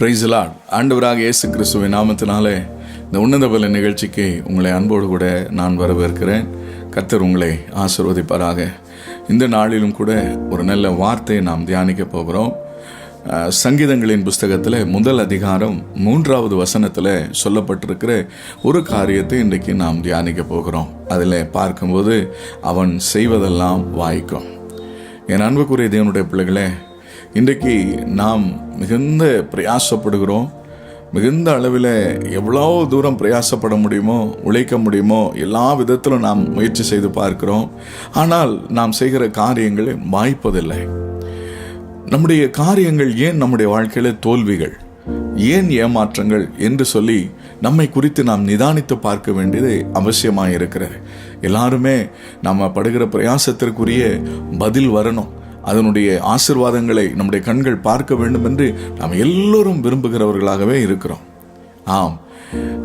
பிரைஸ்லாட் ஆண்டவராக இயேசு கிறிஸ்துவின் நாமத்தினாலே இந்த உன்னத பல நிகழ்ச்சிக்கு உங்களை அன்போடு கூட நான் வரவேற்கிறேன். கர்த்தர் உங்களை ஆசிர்வதிப்பாராக. இந்த நாளிலும் கூட ஒரு நல்ல வார்த்தையை நாம் தியானிக்க போகிறோம். சங்கீதங்களின் புஸ்தகத்தில் முதல் அதிகாரம் மூன்றாவது வசனத்தில் சொல்லப்பட்டிருக்கிற ஒரு காரியத்தை இன்றைக்கு நாம் தியானிக்க போகிறோம். அதில் பார்க்கும்போது அவன் செய்வதெல்லாம் வாய்க்கும். என் அன்புக்குரிய தேவனுடைய பிள்ளைகளே இன்றைக்கு நாம் மிகுந்த பிரயாசப்படுகிறோம். மிகுந்த அளவில் எவ்வளோ தூரம் பிரயாசப்பட முடியுமோ உழைக்க முடியுமோ எல்லா விதத்திலும் நாம் முயற்சி செய்து பார்க்கிறோம். ஆனால் நாம் செய்கிற காரியங்களை வாய்ப்பதில்லை. நம்முடைய காரியங்கள் ஏன் நம்முடைய வாழ்க்கையில தோல்விகள்? ஏன் ஏமாற்றங்கள் என்று சொல்லி நம்மை குறித்து நாம் நிதானித்து பார்க்க வேண்டியது அவசியமாக இருக்கிறது எல்லாருமே நம்ம படுகிற பிரயாசத்திற்குரிய பதில் வரணும். அதனுடைய ஆசிர்வாதங்களை நம்முடைய கண்கள் பார்க்க வேண்டும் என்று நாம் எல்லோரும் விரும்புகிறவர்களாகவே இருக்கிறோம். ஆம்.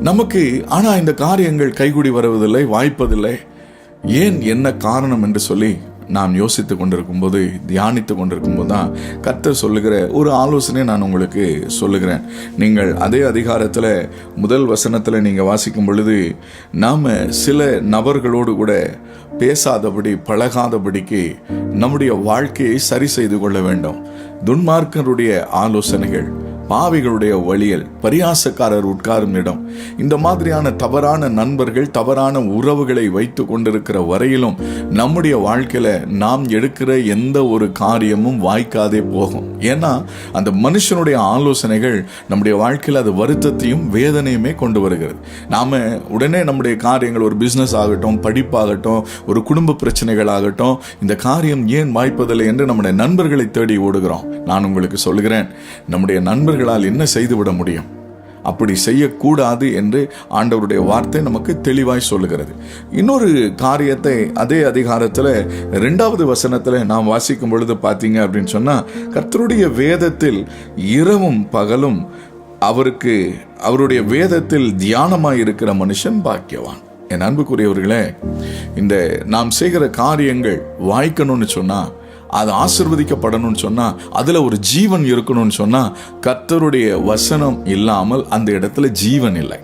நமக்கு ஆனால் இந்த காரியங்கள் கைகூடி வருவதில்லை வாய்ப்பதில்லை. ஏன் என்ன காரணம் என்று சொல்லி நான் யோசித்து கொண்டிருக்கும் போது தியானித்து கொண்டிருக்கும் போது தான் கர்த்தர் சொல்லுகிற ஒரு ஆலோசனை நான் உங்களுக்கு சொல்லுகிறேன். நீங்கள் அதே அதிகாரத்தில் முதல் வசனத்தில் நீங்கள் வாசிக்கும் பொழுது நாம் சில நபர்களோடு கூட பேசாதபடி பழகாதபடிக்கு நம்முடைய வாழ்க்கையை சரி செய்து கொள்ள வேண்டும். துன்மார்க்கருடைய ஆலோசனைகள். பாவிகளுடைய வழியல் பரியாசக்காரர் உட்காரும் இடம். இந்த மாதிரியான தவறான நண்பர்கள் தவறான உறவுகளை வைத்து கொண்டிருக்கிற வரையிலும் நம்முடைய வாழ்க்கையில நாம் எடுக்கிற எந்த ஒரு காரியமும் வாய்க்காதே போகும். ஏன்னா அந்த மனுஷனுடைய ஆலோசனைகள் நம்முடைய வாழ்க்கையில் அது வருத்தத்தையும் வேதனையுமே கொண்டு வருகிறது. நாம உடனே நம்முடைய காரியங்கள் ஒரு பிசினஸ் ஆகட்டும் படிப்பாகட்டும் ஒரு குடும்ப பிரச்சனைகள் ஆகட்டும் இந்த காரியம் ஏன் வாய்ப்பதில்லை என்று நம்முடைய நண்பர்களை தேடி ஓடுகிறோம். நான் உங்களுக்கு சொல்கிறேன் நம்முடைய நண்பர் நண்பர்களால் என்ன செய்துவிட முடியும்? அப்படி செய்யக்கூடாது என்று ஆண்டவருடைய வார்த்தை நமக்கு தெளிவாய் சொல்லுகிறது. இன்னொரு காரியத்தை அதே அதிகாரத்தில் ரெண்டாவது வசனத்தில் நாம் வாசிக்கும் பொழுது பார்த்தீங்க அப்படின்னு சொன்னால் கர்த்தருடைய வேதத்தில் இரவும் பகலும் அவருக்கு அவருடைய வேதத்தில் தியானமாக இருக்கிற மனுஷன் பாக்கியவான். என் அன்புக்குரியவர்களே இந்த நாம் செய்கிற காரியங்கள் வாய்க்கணும்னு சொன்னா அது ஆசிர்வதிக்கப்படணும்னு சொன்னால் அதில் ஒரு ஜீவன் இருக்கணும்னு சொன்னால் கர்த்தருடைய வசனம் இல்லாமல் அந்த இடத்துல ஜீவன் இல்லை.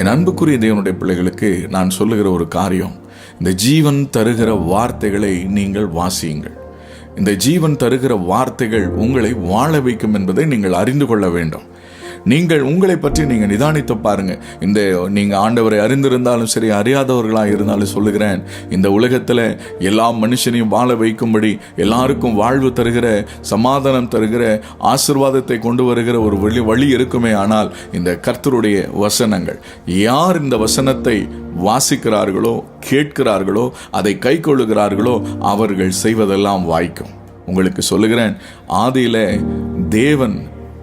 என் அன்புக்குரிய தேவனுடைய பிள்ளைகளுக்கு நான் சொல்லுகிற ஒரு காரியம் இந்த ஜீவன் தருகிற வார்த்தைகளை நீங்கள் வாசியுங்கள். இந்த ஜீவன் தருகிற வார்த்தைகள் உங்களை வாழ வைக்கும் என்பதை நீங்கள் அறிந்து கொள்ள வேண்டும். நீங்கள் உங்களை பற்றி நீங்கள் நிதானித்து பாருங்க. இந்த நீங்கள் ஆண்டவரை அறிந்திருந்தாலும் சரி அறியாதவர்களாக இருந்தாலும் சொல்லுகிறேன். இந்த உலகத்தில் எல்லா மனுஷனையும் வாழ வைக்கும்படி எல்லாருக்கும் வாழ்வு தருகிற சமாதானம் தருகிற ஆசிர்வாதத்தை கொண்டு வருகிற ஒரு வழி வழி இருக்குமே ஆனால் இந்த கர்த்தருடைய வசனங்கள். யார் இந்த வசனத்தை வாசிக்கிறார்களோ கேட்கிறார்களோ அதை கை கொள்ளுகிறார்களோ அவர்கள் செய்வதெல்லாம் வாய்க்கும். உங்களுக்கு சொல்லுகிறேன் ஆதியில தேவன்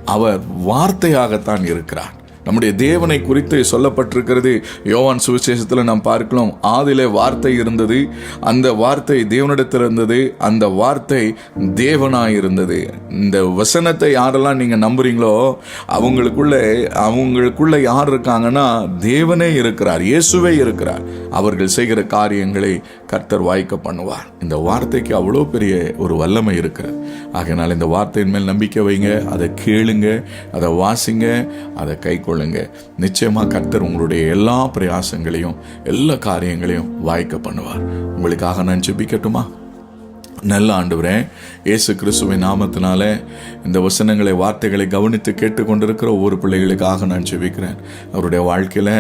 அவர் வார்த்தையாகத்தான் இருக்கிறார். நம்முடைய தேவனை குறித்து சொல்லப்பட்டிருக்கிறது. யோவான் சுவிசேஷத்தில் நாம் பார்க்கலாம் ஆதிலே வார்த்தை இருந்தது அந்த வார்த்தை தேவனிடத்தில் இருந்தது அந்த வார்த்தை தேவனாக இருந்தது. இந்த வசனத்தை யாரெல்லாம் நீங்கள் நம்புறீங்களோ அவங்களுக்குள்ள அவங்களுக்குள்ளே யார் இருக்காங்கன்னா தேவனே இருக்கிறார் இயேசுவே இருக்கிறார். அவர்கள் செய்கிற காரியங்களை கர்த்தர் வாய்க்க பண்ணுவார். இந்த வார்த்தைக்கு அவ்வளோ பெரிய ஒரு வல்லமை இருக்குது ஆகையினால் இந்த வார்த்தையின் மேல் நம்பிக்கை வைங்க அதை கேளுங்க அதை வாசிங்க அதை கை கொள்ளுங்க. நிச்சயமாக கர்த்தர் உங்களுடைய எல்லா பிரயாசங்களையும் எல்லா காரியங்களையும் வாய்க்க பண்ணுவார். உங்களுக்காக நான் ஜெபிக்கட்டுமா? நல்ல ஆண்டுவரே இயேசு கிறிஸ்துவின் நாமத்தினால இந்த வசனங்களை வார்த்தைகளை கவனித்து கேட்டுக்கொண்டிருக்கிற ஒவ்வொரு பிள்ளைகளுக்காக நான் செவிக்கிறேன் அவருடைய வாழ்க்கையில்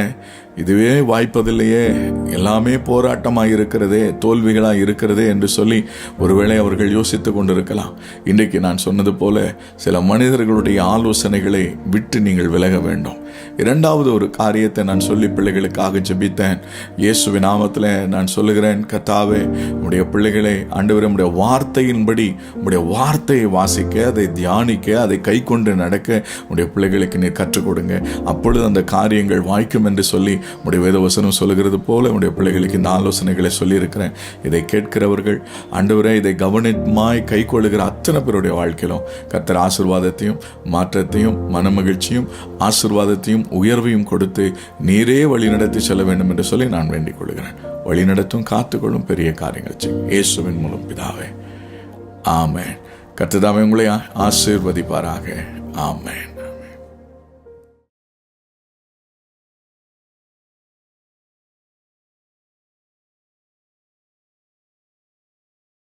இதுவே வாய்ப்பதில்லையே எல்லாமே போராட்டமாக இருக்கிறதே தோல்விகளாக இருக்கிறதே என்று சொல்லி ஒருவேளை அவர்கள் யோசித்து கொண்டிருக்கலாம். இன்றைக்கு நான் சொன்னது போல சில மனிதர்களுடைய ஆலோசனைகளை விட்டு நீங்கள் விலக வேண்டும். இரண்டாவது ஒரு காரியத்தை நான் சொல்லி பிள்ளைகளுக்காக ஜெபித்தேன். இயேசுவின் நாமத்தில் நான் சொல்லுகிறேன் கத்தாவே உடைய பிள்ளைகளை ஆண்டு உடைய வார்த்தையின்படி உடைய வார்த்தையை வாசிக்க அதை தியானிக்க அதை கை கொண்டு நடக்க உடைய பிள்ளைகளுக்கு நீர் கற்றுக் கொடுங்க. அப்பொழுது அந்த காரியங்கள் வாய்க்கும் என்று சொல்லி உடைய வேதவசனம் சொல்லுகிறது போல உடைய பிள்ளைகளுக்கு இந்த ஆலோசனைகளை சொல்லியிருக்கிறேன். இதை கேட்கிறவர்கள் ஆண்டவரே இதை கவனமாய் கை கொள்ளுகிற அத்தனை பேருடைய வாழ்க்கையிலும் கத்தர் ஆசிர்வாதத்தையும் மாற்றத்தையும் மனமகிழ்ச்சியும் ஆசிர்வாதத்தையும் உயர்வையும் கொடுத்து நீரே வழி நடத்தி செல்ல வேண்டும் என்று சொல்லி நான் வேண்டிக் கொள்கிறேன். வழிநடத்தும் காத்துக்கொள்ளும் பெரிய காரியங்கள் இயேசுவின் மூலம் பிதாவே. ஆமேன். கத்துதாமே உங்களை ஆசீர்வதிப்பாராக. ஆமேன்.